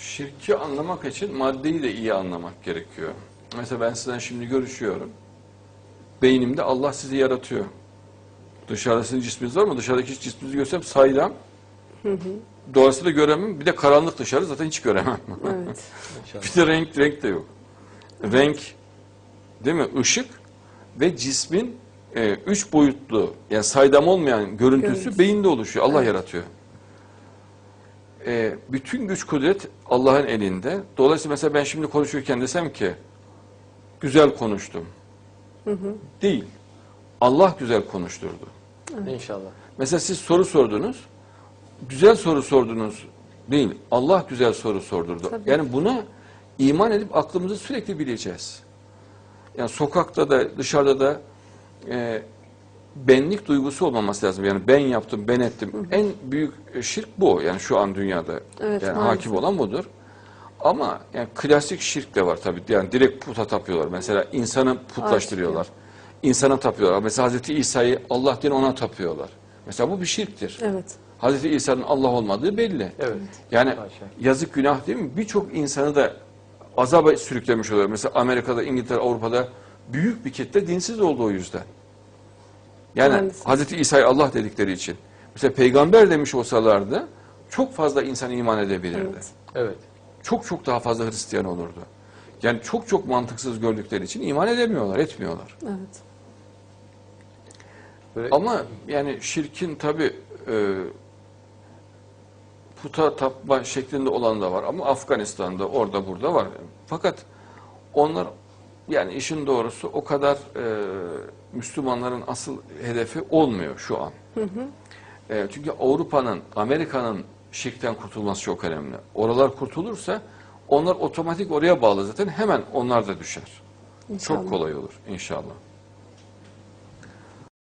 Şirki anlamak için maddeyi de iyi anlamak gerekiyor. Mesela ben sizden şimdi görüşüyorum. Beynimde Allah sizi yaratıyor. Dışarıda sizin cisminiz var mı? Dışarıdaki cisminizi görsem saydam. Dolayısıyla göremem. Bir de karanlık dışarı zaten hiç göremem. Evet. Bir de renk, renk de yok. Renk, değil mi? Işık ve cismin e, üç boyutlu, yani saydam olmayan görüntüsü Görüntüsü. beyinde oluşuyor. Allah Evet. yaratıyor. E, bütün güç kudret Allah'ın elinde. Dolayısıyla mesela ben şimdi konuşurken desem ki güzel konuştum. Değil. Allah güzel konuşturdu. İnşallah. Mesela siz soru sordunuz. Güzel soru sordunuz. Değil. Allah güzel soru sordurdu. Tabii. Yani buna iman edip aklımızı sürekli bileceğiz. Yani sokakta da dışarıda da e, benlik duygusu olmaması lazım. Yani ben yaptım, ben ettim. En büyük şirk bu. Yani şu an dünyada. Evet, yani maalesef. hakim olan budur. Ama yani klasik şirk de var tabii. Yani direkt puta tapıyorlar. Mesela insanı putlaştırıyorlar. İnsana tapıyorlar. Mesela Hazreti İsa'yı Allah diye ona tapıyorlar. Mesela bu bir şirktir. Evet. Hazreti İsa'nın Allah olmadığı belli. Evet. Yani Haşa. yazık günah değil mi? Birçok insanı da azaba sürüklemiş oluyor. Mesela Amerika'da, İngiltere, Avrupa'da büyük bir kitle dinsiz oldu o yüzden. Yani Maalesef. Hazreti İsa'yı Allah dedikleri için. Mesela peygamber demiş olsalardı çok fazla insan iman edebilirdi. Evet. Evet. Çok çok daha fazla Hristiyan olurdu. Yani çok çok mantıksız gördükleri için iman edemiyorlar, etmiyorlar. Evet. Böyle Ama yani şirkin tabi e, puta tapma şeklinde olan da var ama Afganistan'da orada burada var. Fakat onlar yani işin doğrusu o kadar e, Müslümanların asıl hedefi olmuyor şu an. E, çünkü Avrupa'nın, Amerika'nın şirkten kurtulması çok önemli. Oralar kurtulursa onlar otomatik oraya bağlı zaten hemen onlar da düşer. İnşallah. Çok kolay olur inşallah.